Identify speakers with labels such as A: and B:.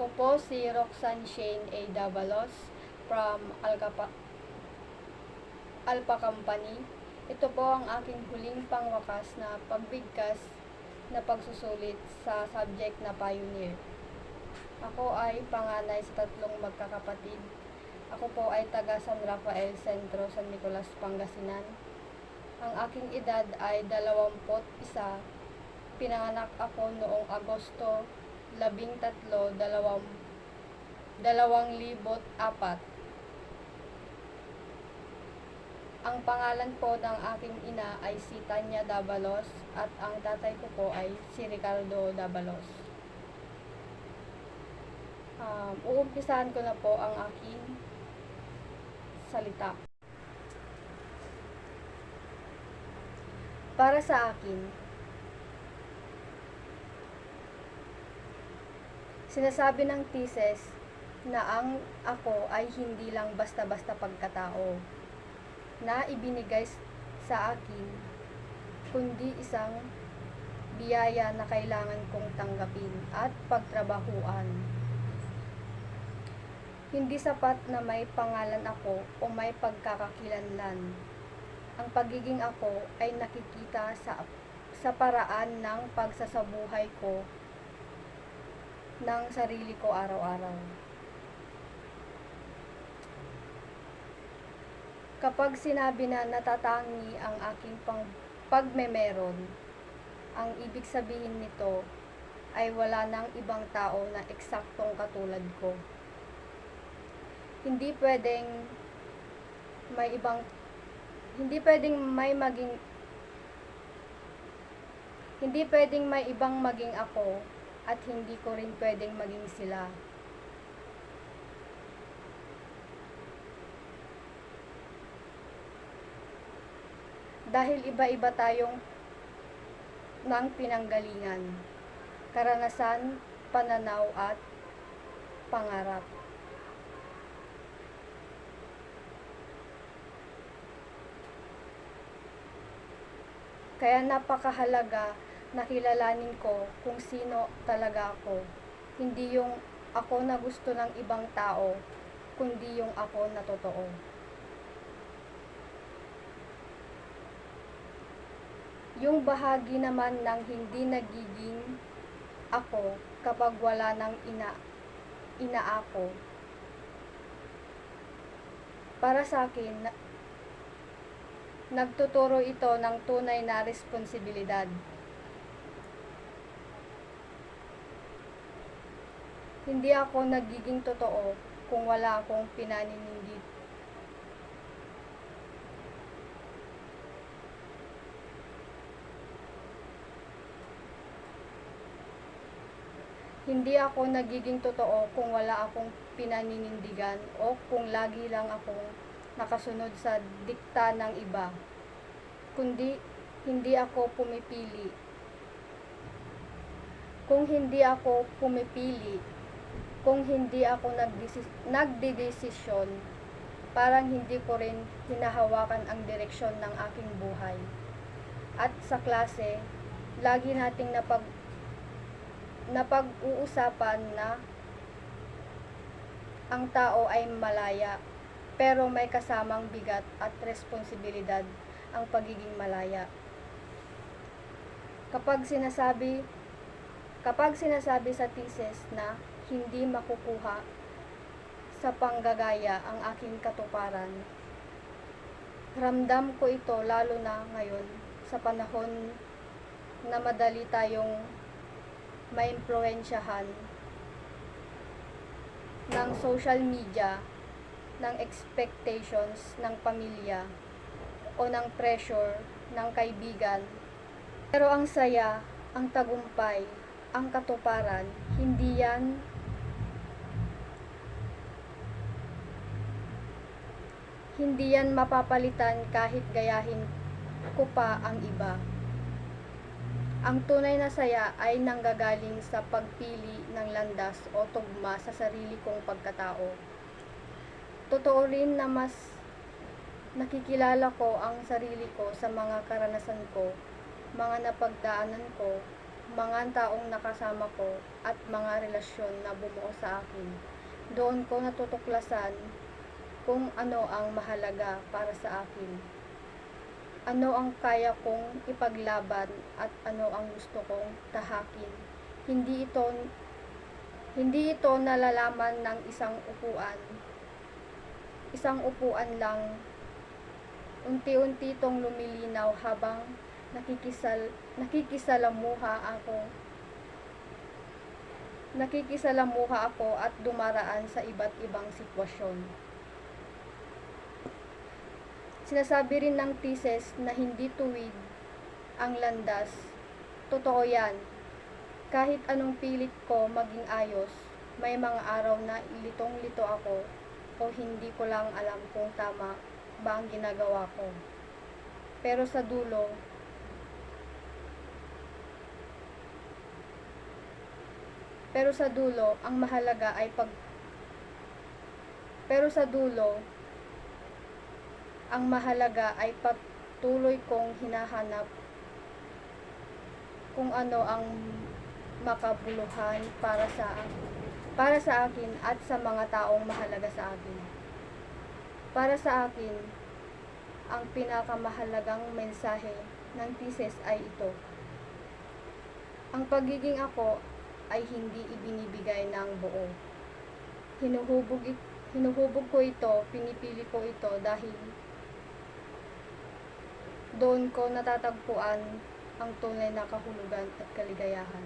A: Ako po si Roxanne Shane A. Davalos from Alcapa, Alpha Company. Ito po ang aking huling pangwakas na pagbigkas na pagsusulit sa subject na pioneer. Ako ay panganay sa tatlong magkakapatid. Ako po ay taga San Rafael Centro, San Nicolas, Pangasinan. Ang aking edad ay 21. Pinanganak ako noong Agosto 13, dalawang, 2004. Ang pangalan po ng aking ina ay si Tanya Dabalos at ang tatay ko po ay si Ricardo Dabalos. Um, uumpisahan ko na po ang aking salita. Para sa akin, sinasabi ng thesis na ang ako ay hindi lang basta-basta pagkatao na ibinigay sa akin, kundi isang biyaya na kailangan kong tanggapin at pagtrabahuan. Hindi sapat na may pangalan ako o may pagkakakilanlan. Ang pagiging ako ay nakikita sa sa paraan ng pagsasabuhay ko ng sarili ko araw-araw. Kapag sinabi na natatangi ang aking pang pagmemeron, ang ibig sabihin nito ay wala nang ibang tao na eksaktong katulad ko. Hindi pwedeng may ibang hindi pwedeng may maging hindi pwedeng may ibang maging ako at hindi ko rin pwedeng maging sila. Dahil iba-iba tayong ng pinanggalingan, karanasan, pananaw at pangarap. Kaya napakahalaga na kilalanin ko kung sino talaga ako. Hindi yung ako na gusto ng ibang tao, kundi yung ako na totoo. Yung bahagi naman ng hindi nagiging ako kapag wala ng ina, ina ako. Para sa akin, na- nagtuturo ito ng tunay na responsibilidad. Hindi ako nagiging totoo kung wala akong pinaninindig. Hindi ako nagiging totoo kung wala akong pinaninindigan o kung lagi lang akong nakasunod sa dikta ng iba. Kundi hindi ako pumipili. Kung hindi ako pumipili, kung hindi ako nagdedesisyon, parang hindi ko rin hinahawakan ang direksyon ng aking buhay. At sa klase, lagi nating napag napag-uusapan na ang tao ay malaya, pero may kasamang bigat at responsibilidad ang pagiging malaya. Kapag sinasabi kapag sinasabi sa thesis na hindi makukuha sa panggagaya ang aking katuparan, ramdam ko ito lalo na ngayon sa panahon na madali tayong maimpluwensyahan ng social media, ng expectations ng pamilya, o ng pressure ng kaibigan. Pero ang saya, ang tagumpay, ang katuparan, hindi yan hindi yan mapapalitan kahit gayahin ko pa ang iba. Ang tunay na saya ay nanggagaling sa pagpili ng landas o tugma sa sarili kong pagkatao. Totoo rin na mas nakikilala ko ang sarili ko sa mga karanasan ko, mga napagdaanan ko, mga taong nakasama ko at mga relasyon na bumuo sa akin. Doon ko natutuklasan kung ano ang mahalaga para sa akin. Ano ang kaya kong ipaglaban at ano ang gusto kong tahakin. Hindi ito hindi ito nalalaman ng isang upuan. Isang upuan lang unti-unti itong lumilinaw habang nakikisal, nakikisalamuha ako. Nakikisalamuha ako at dumaraan sa iba't ibang sitwasyon. Sinasabi rin ng thesis na hindi tuwid ang landas. Totoo yan. Kahit anong pilit ko maging ayos, may mga araw na litong-lito ako o hindi ko lang alam kung tama ba ang ginagawa ko. Pero sa dulo, pero sa dulo, ang mahalaga ay pag pero sa dulo, ang mahalaga ay patuloy kong hinahanap kung ano ang makabuluhan para sa para sa akin at sa mga taong mahalaga sa akin. Para sa akin, ang pinakamahalagang mensahe ng thesis ay ito. Ang pagiging ako ay hindi ibinibigay ng buo. Hinuhubog, hinuhubog ko ito, pinipili ko ito dahil doon ko natatagpuan ang tunay na kahulugan at kaligayahan.